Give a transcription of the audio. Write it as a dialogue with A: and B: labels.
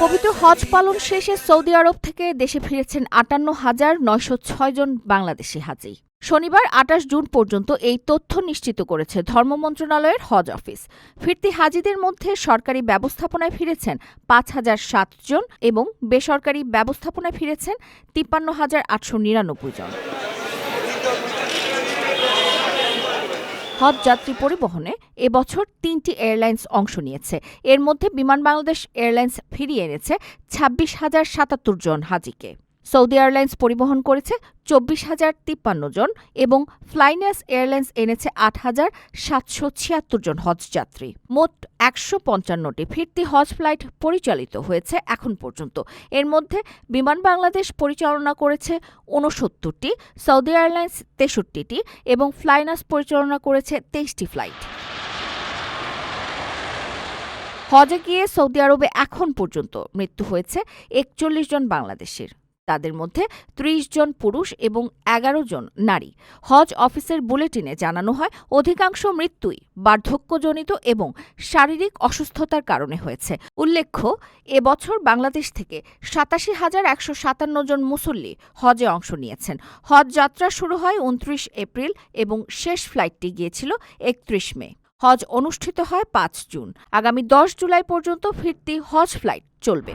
A: পবিত্র হজ পালন শেষে সৌদি আরব থেকে দেশে ফিরেছেন আটান্ন হাজার নয়শো ছয় জন বাংলাদেশি হাজি। শনিবার আটাশ জুন পর্যন্ত এই তথ্য নিশ্চিত করেছে ধর্ম মন্ত্রণালয়ের হজ অফিস। ফিরতি হাজিদের মধ্যে সরকারি ব্যবস্থাপনায় ফিরেছেন পাঁচ হাজার সাত জন এবং বেসরকারি ব্যবস্থাপনায় ফিরেছেন তিপ্পান্ন হাজার আটশো নিরানব্বই জন। হজ যাত্রী পরিবহনে এবছর তিনটি এয়ারলাইন্স অংশ নিয়েছে। এর মধ্যে বিমান বাংলাদেশ এয়ারলাইন্স ফিরিয়ে এনেছে ছাব্বিশ হাজার সাতাত্তর জন হাজিকে। সৌদি এয়ারলাইন্স পরিবহন করেছে চব্বিশ হাজার তিপ্পান্ন জন এবং ফ্লাইনাস এয়ারলাইন্স এনেছে আট হাজার সাতশো ছিয়াত্তর জন হজ যাত্রী। মোট একশো পঞ্চান্নটি ফিরতি হজ ফ্লাইট পরিচালিত হয়েছে এখন পর্যন্ত। এর মধ্যে বিমান বাংলাদেশ পরিচালনা করেছে ঊনসত্তরটি, সৌদি এয়ারলাইন্স তেষট্টিটি এবং ফ্লাইনাস পরিচালনা করেছে তেইশটি ফ্লাইট। হজে গিয়ে সৌদি আরবে এখন পর্যন্ত মৃত্যু হয়েছে একচল্লিশ জন বাংলাদেশির। তাদের মধ্যে ত্রিশ জন পুরুষ এবং এগারো জন নারী। হজ অফিসের বুলেটিনে জানানো হয়, অধিকাংশ মৃত্যুই বার্ধক্যজনিত এবং শারীরিক অসুস্থতার কারণে হয়েছে। উল্লেখ্য এবছর বাংলাদেশ থেকে সাতাশি হাজার একশো সাতান্ন জন মুসল্লি হজে অংশ নিয়েছেন। হজ যাত্রা শুরু হয় উনত্রিশ এপ্রিল এবং শেষ ফ্লাইটটি গিয়েছিল একত্রিশ মে। হজ অনুষ্ঠিত হয় পাঁচ জুন। আগামী দশ জুলাই পর্যন্ত ফিরতি হজ ফ্লাইট চলবে।